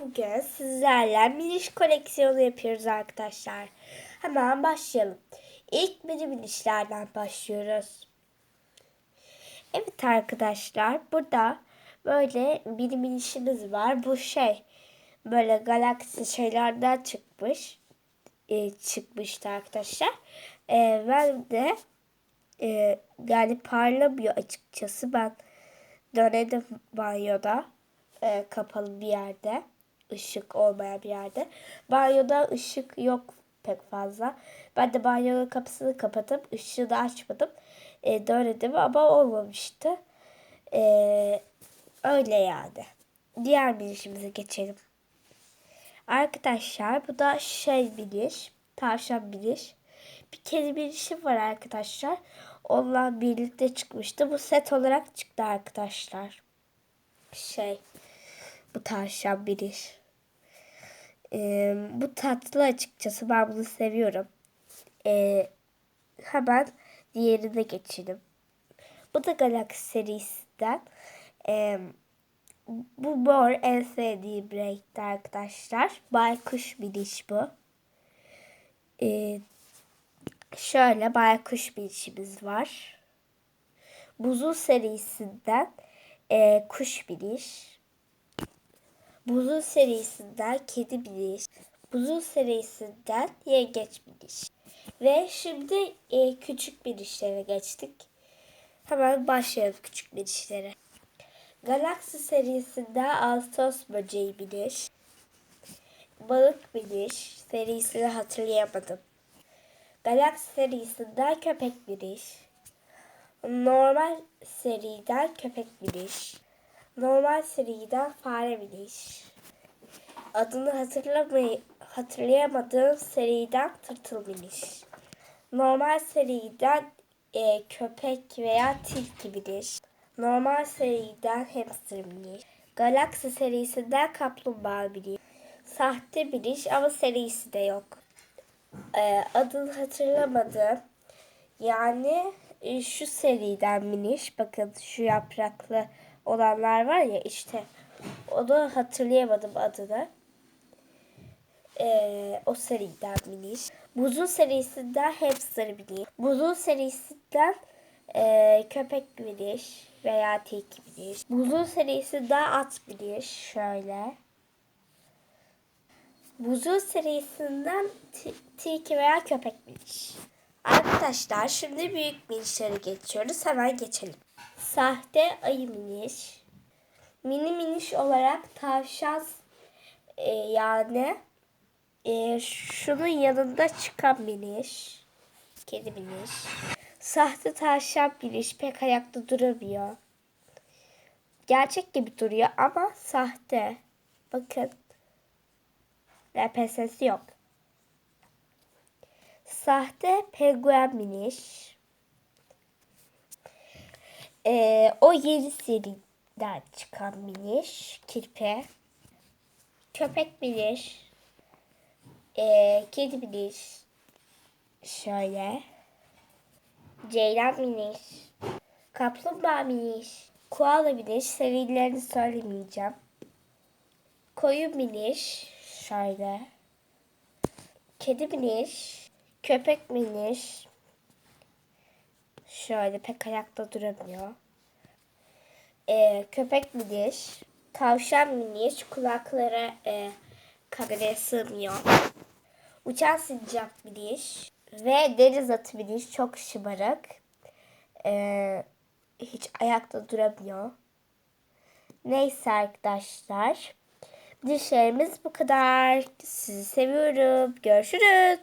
Bugün sizlerle miniş koleksiyonu yapıyoruz arkadaşlar. Hemen başlayalım. İlk mini minişlerden başlıyoruz. Evet arkadaşlar burada böyle mini minişimiz var. Bu şey böyle galaksi şeylerden çıkmış. E, çıkmıştı arkadaşlar. E, ben de e, yani parlamıyor açıkçası. Ben denedim banyoda e, kapalı bir yerde. Işık olmayan bir yerde. Banyoda ışık yok pek fazla. Ben de banyonun kapısını kapatıp ışığı da açmadım. E, denedim ama olmamıştı. E, öyle yani. Diğer bir işimize geçelim. Arkadaşlar bu da şey bilir. Tavşan bilir. Bir kedi bilişim var arkadaşlar. Onunla birlikte çıkmıştı. Bu set olarak çıktı arkadaşlar. Şey bu tavşan bilir. Bu tatlı açıkçası ben bunu seviyorum. Ee, hemen diğerine geçelim. Bu da Galaxy serisinden. Ee, bu mor en sevdiğim renkte arkadaşlar. Baykuş biniş bu. Ee, şöyle baykuş binişimiz var. Buzul serisinden e, kuş biniş. Buzul serisinden kedi biniş. Buzul serisinden yengeç biniş. Ve şimdi e, küçük binişlere geçtik. Hemen başlayalım küçük binişlere. Galaxy serisinde Ağustos böceği biniş. Balık biniş serisini hatırlayamadım. Galaxy serisinden köpek biniş. Normal seriden köpek biniş. Normal seriden fare biniş. Adını hatırlamay hatırlayamadığım seriden tırtıl biniş. Normal seriden e, köpek veya tilki biniş. Normal seriden hamster biniş. Galaxy serisinden kaplumbağa biniş. Sahte biniş ama serisi de yok. E, adını hatırlamadım. Yani e, şu seriden miniş. Bakın şu yapraklı olanlar var ya işte. Onu hatırlayamadım adını. Ee, o seriden miniş. Buzul serisinden hamster miniş. Buzul serisinden e, köpek miniş veya tilki miniş. Buzul serisinden at miniş. Şöyle. Buzul serisinden tilki veya köpek miniş. Arkadaşlar şimdi büyük minişlere geçiyoruz. Hemen geçelim. Sahte ayı miniş. Mini miniş olarak tavşan e, yani e, şunun yanında çıkan miniş. Kedi miniş. Sahte tavşan miniş pek ayakta duramıyor. Gerçek gibi duruyor ama sahte. Bakın. LPS'si yok. Sahte penguen miniş. Ee, o yeni seriden çıkan miniş. Kirpe. Köpek miniş. Ee, kedi miniş. Şöyle. Ceylan miniş. Kaplumbağa miniş. Koala miniş. Serilerini söylemeyeceğim. Koyu miniş. Şöyle. Kedi miniş. Köpek miniş. Şöyle pek ayakta duramıyor. Ee, köpek miniş. Tavşan miniş. Kulakları e, kameraya sığmıyor. Uçan sincap miniş. Ve deniz atı miniş. Çok şımarık. Ee, hiç ayakta duramıyor. Neyse arkadaşlar. Dişlerimiz bu kadar. Sizi seviyorum. Görüşürüz.